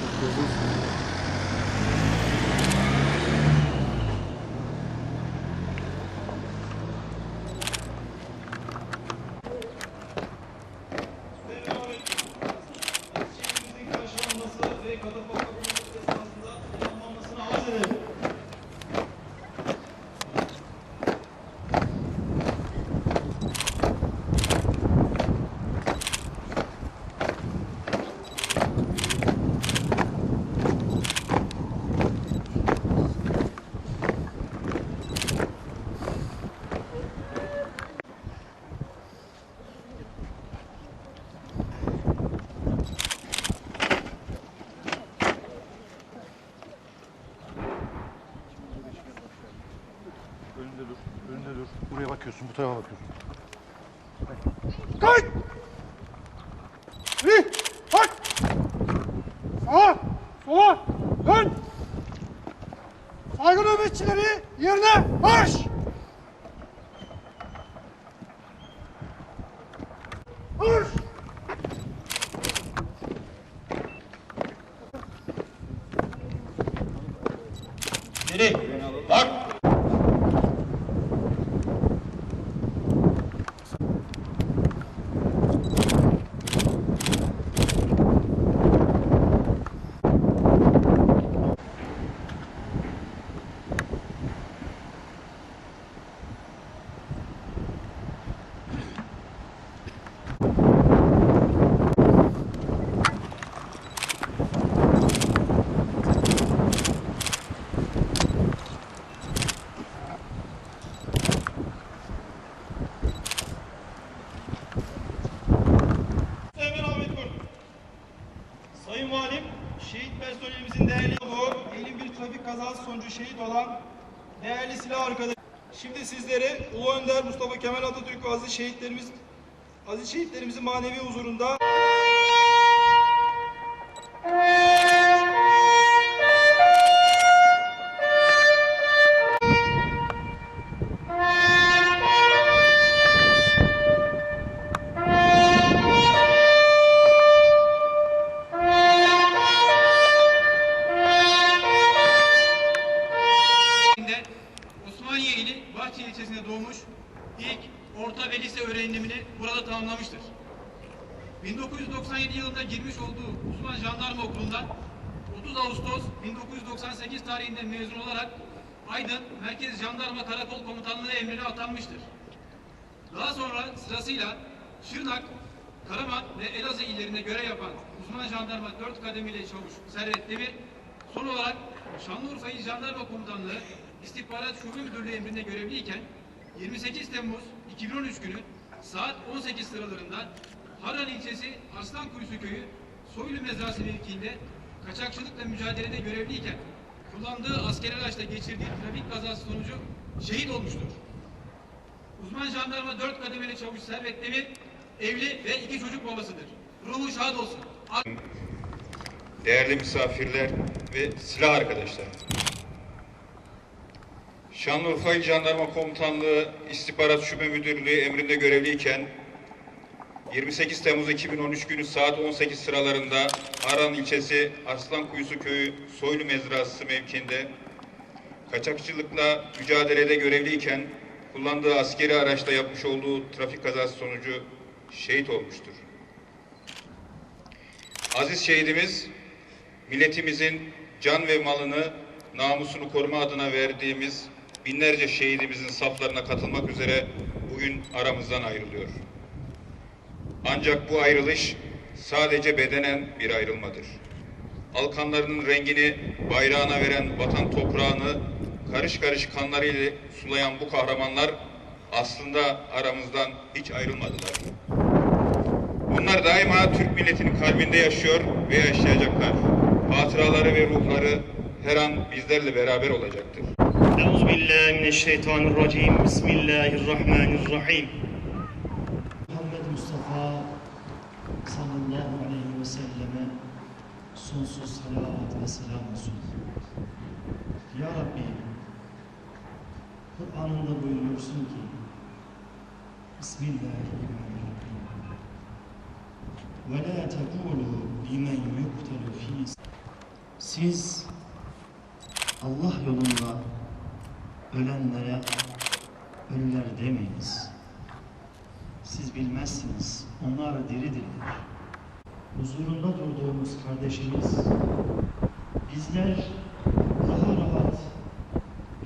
Jesus Bakıyorsun. Bu tarafa bakıyorsun. Kayıt! Bir! Bak! Sağa! Sola! Dön! Saygı nöbetçileri yerine! Marş! Geri. Bak. Sayın Ahmet Kurt. Sayın Valim, şehit personelimizin değerli bu elin bir trafik kazası sonucu şehit olan değerli silah arkadaşı. Şimdi sizleri Ulu Önder Mustafa Kemal Atatürk ve aziz şehitlerimiz aziz şehitlerimizin manevi huzurunda doğmuş ilk orta ve lise öğrenimini burada tamamlamıştır. 1997 yılında girmiş olduğu Uzman Jandarma Okulu'ndan 30 Ağustos 1998 tarihinde mezun olarak Aydın Merkez Jandarma Karakol Komutanlığı emrine atanmıştır. Daha sonra sırasıyla Şırnak, Karaman ve Elazığ illerinde görev yapan uzman jandarma 4 kademeli çavuş Servet Demir, son olarak Şanlıurfa İl Jandarma Komutanlığı İstihbarat Şube Müdürlüğü emrinde görevliyken 28 Temmuz 2013 günü saat 18 sıralarında Haran ilçesi Arslan Kuyusu köyü Soylu Mezrası mevkiinde kaçakçılıkla mücadelede görevliyken kullandığı askeri araçla geçirdiği trafik kazası sonucu şehit olmuştur. Uzman jandarma 4 kademeli çavuş Servet Demir evli ve iki çocuk babasıdır. Ruhu şad olsun. Değerli misafirler ve silah arkadaşlar. Şanlıurfa İl Jandarma Komutanlığı İstihbarat Şube Müdürlüğü emrinde görevliyken 28 Temmuz 2013 günü saat 18 sıralarında Aran ilçesi Arslan Köyü Soylu Mezrası mevkiinde kaçakçılıkla mücadelede görevliyken kullandığı askeri araçta yapmış olduğu trafik kazası sonucu şehit olmuştur. Aziz şehidimiz milletimizin can ve malını, namusunu koruma adına verdiğimiz binlerce şehidimizin saflarına katılmak üzere bugün aramızdan ayrılıyor. Ancak bu ayrılış sadece bedenen bir ayrılmadır. Alkanlarının rengini bayrağına veren vatan toprağını karış karış kanlarıyla sulayan bu kahramanlar aslında aramızdan hiç ayrılmadılar. Bunlar daima Türk milletinin kalbinde yaşıyor ve yaşayacaklar. Hatıraları ve ruhları her an bizlerle beraber olacaktır. Euzu billahi mineşşeytanirracim. Bismillahirrahmanirrahim. Muhammed Mustafa sallallahu aleyhi ve selleme sonsuz salavat ve selam olsun. Ya Rabbi, Kur'an'ında buyuruyorsun ki, Bismillahirrahmanirrahim. Ve la tekulu limen yuktelu fi Siz Allah yolunda ölenlere ölüler demeyiniz. Siz bilmezsiniz. Onlar diridirler. Huzurunda durduğumuz kardeşimiz bizler daha rahat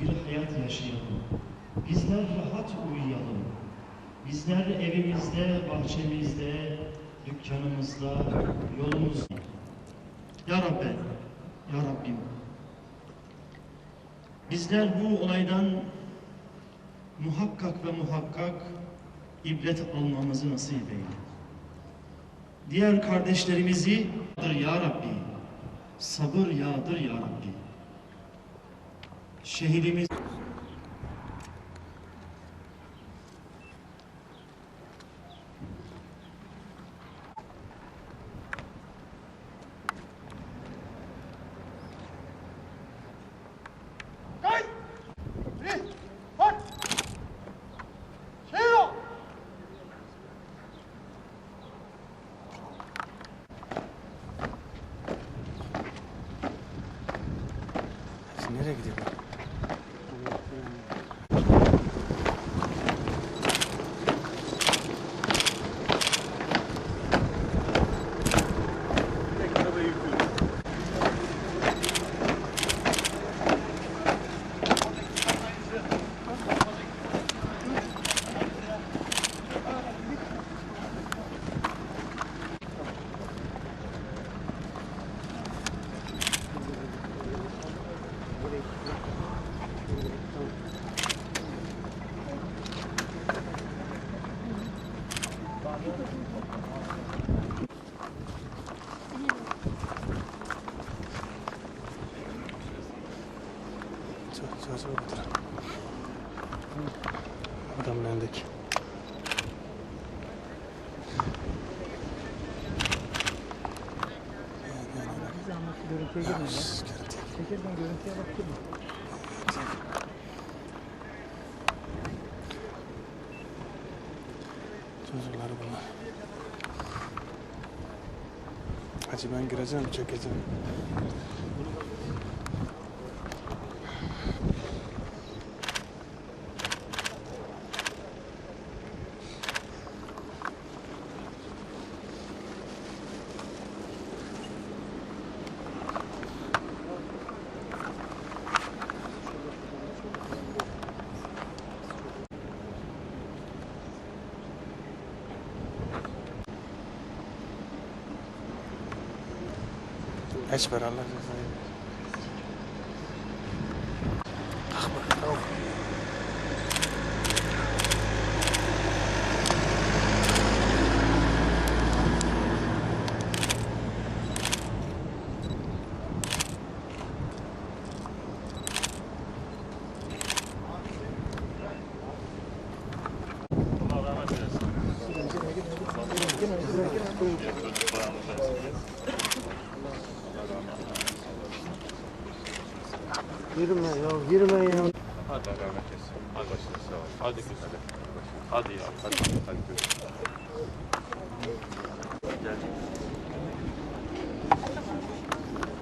bir hayat yaşayalım. Bizler rahat uyuyalım. Bizler evimizde, bahçemizde, dükkanımızda, yolumuzda. Ya Rabbi, Ya Rabbim. Bizler bu olaydan muhakkak ve muhakkak ibret almamızı nasip eyle. Diğer kardeşlerimizi ya Rabbi, sabır yağdır ya Rabbi. Şehidimiz Nereye gidiyor? Görüntüye girmiyor. Çekirden görüntüye bak Çocukları bunlar. Hacı ben gireceğim, çekeceğim. Hiç ver Allah cezayı. Ah bak, tamam. Yürüme ya, yürüme ya. Hadi rahmet etsin. Hadi başınız sağ olun. Hadi güzel. Hadi ya. Hadi. Hadi.